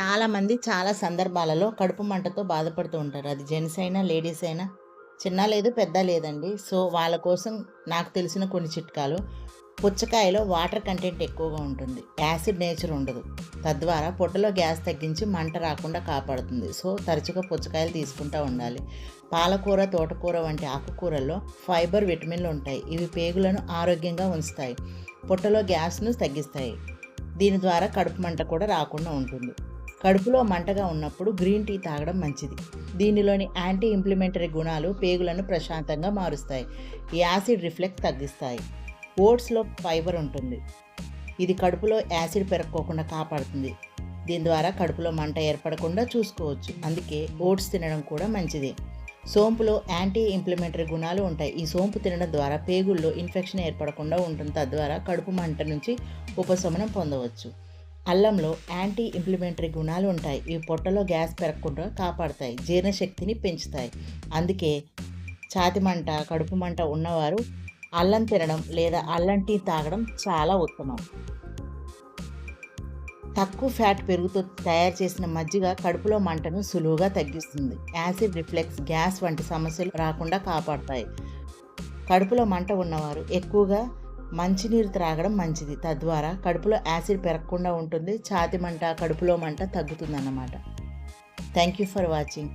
చాలామంది చాలా సందర్భాలలో కడుపు మంటతో బాధపడుతూ ఉంటారు. అది జెంట్స్ అయినా లేడీస్ అయినా. చిన్న లేదు పెద్ద లేదండి. సో వాళ్ళ కోసం నాకు తెలిసిన కొన్ని చిట్కాలు. పుచ్చకాయలో వాటర్ కంటెంట్ ఎక్కువగా ఉంటుంది. యాసిడ్ నేచర్ ఉండదు. తద్వారా పొట్టలో గ్యాస్ తగ్గించి మంట రాకుండా కాపాడుతుంది. సో తరచుగా పుచ్చకాయలు తీసుకుంటూ ఉండాలి. పాలకూర తోటకూర వంటి ఆకుకూరల్లో ఫైబర్ విటమిన్లు ఉంటాయి. ఇవి పేగులను ఆరోగ్యంగా ఉంచుతాయి. పొట్టలో గ్యాస్ను తగ్గిస్తాయి. దీని ద్వారా కడుపు మంట కూడా రాకుండా ఉంటుంది. కడుపులో మంటగా ఉన్నప్పుడు గ్రీన్ టీ తాగడం మంచిది. దీనిలోని యాంటీ ఇంప్లిమెంటరీ గుణాలు పేగులను ప్రశాంతంగా మారుస్తాయి. ఈ యాసిడ్ రిఫ్లెక్స్ తగ్గిస్తాయి. ఓట్స్లో ఫైబర్ ఉంటుంది. ఇది కడుపులో యాసిడ్ పెరగకోకుండా కాపాడుతుంది. దీని ద్వారా కడుపులో మంట ఏర్పడకుండా చూసుకోవచ్చు. అందుకే ఓట్స్ తినడం కూడా మంచిది. సోంపులో యాంటీ ఇంప్లిమెంటరీ గుణాలు ఉంటాయి. ఈ సోంపు తినడం ద్వారా పేగుల్లో ఇన్ఫెక్షన్ ఏర్పడకుండా ఉంటుంది తద్వారా కడుపు మంట నుంచి ఉపశమనం పొందవచ్చు. అల్లంలో యాంటీ ఇంప్లిమెంటరీ గుణాలు ఉంటాయి. ఇవి పొట్టలో గ్యాస్ పెరగకుండా కాపాడతాయి జీర్ణశక్తిని పెంచుతాయి. అందుకే ఛాతి మంట కడుపు మంట ఉన్నవారు అల్లం తినడం లేదా అల్లం టీ తాగడం చాలా ఉత్తమం. తక్కువ ఫ్యాట్ పెరుగుతో తయారు చేసిన మజ్జిగ కడుపులో మంటను సులువుగా తగ్గిస్తుంది. యాసిడ్ రిఫ్లెక్స్ గ్యాస్ వంటి సమస్యలు రాకుండా కాపాడతాయి. కడుపులో మంట ఉన్నవారు ఎక్కువగా మంచినీరు త్రాగడం మంచిది. తద్వారా కడుపులో యాసిడ్ పెరగకుండా ఉంటుంది. ఛాతి మంట కడుపులో మంట తగ్గుతుందన్నమాట. Thank you for watching.